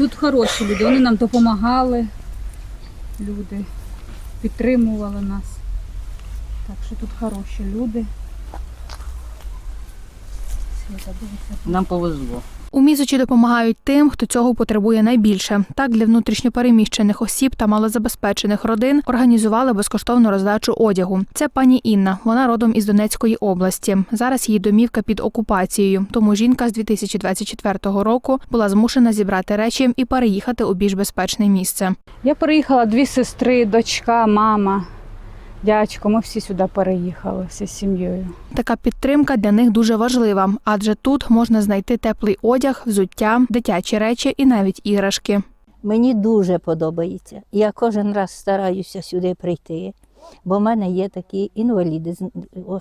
Тут хороші люди, вони нам допомагали, люди підтримували нас. Так що тут хороші люди. Нам повезло. У Мізочі допомагають тим, хто цього потребує найбільше. Так для внутрішньопереміщених осіб та малозабезпечених родин організували безкоштовну роздачу одягу. Це пані Інна. Вона родом із Донецької області. Зараз її домівка під окупацією. Тому жінка з 2024 року була змушена зібрати речі і переїхати у більш безпечне місце. Я переїхала дві сестри, дочка, мама, дядько. Ми всі сюди переїхали всі з сім'єю. Така підтримка для них дуже важлива, адже тут можна знайти теплий одяг, взуття, дитячі речі і навіть іграшки. Мені дуже подобається. Я кожен раз стараюся сюди прийти, бо в мене є такі інваліди,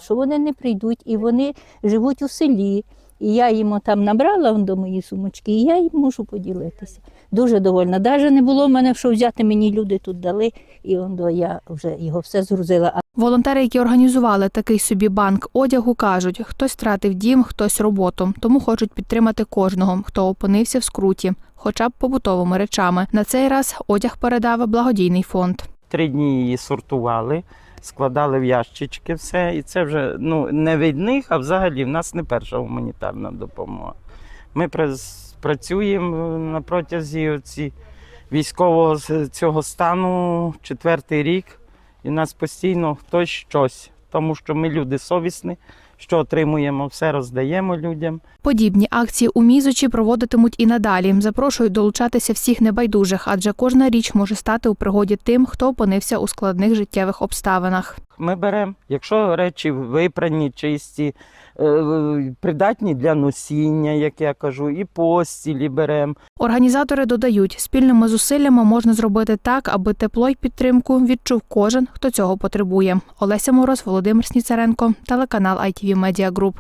що вони не прийдуть і вони живуть у селі. І я їм там набрала он до мої сумочки, і я їм можу поділитися. Дуже довольна. Навіть не було в мене що взяти, мені люди тут дали, і он до я вже його все згрузила. А Волонтери, які організували такий собі банк одягу, кажуть, хтось втратив дім, хтось роботу, тому хочуть підтримати кожного, хто опинився в скруті, хоча б побутовими речами. На цей раз одяг передав благодійний фонд. Три дні її сортували, складали в ящички все. І це вже ну, не від них, а взагалі в нас не перша гуманітарна допомога. Ми працюємо на протязі ці військового цього стану четвертий рік, і нас постійно хтось щось, тому що ми люди совісні, що отримуємо, все роздаємо людям. Подібні акції у Мізочі проводитимуть і надалі. Запрошують долучатися всіх небайдужих, адже кожна річ може стати у пригоді тим, хто опинився у складних життєвих обставинах. Ми беремо, якщо речі випрані, чисті, е, придатні для носіння, як я кажу, і постілі беремо. Організатори додають, спільними зусиллями можна зробити так, аби тепло й підтримку відчув кожен, хто цього потребує. Олеся Мороз, Володимир Сніцаренко, телеканал ITV Media Group.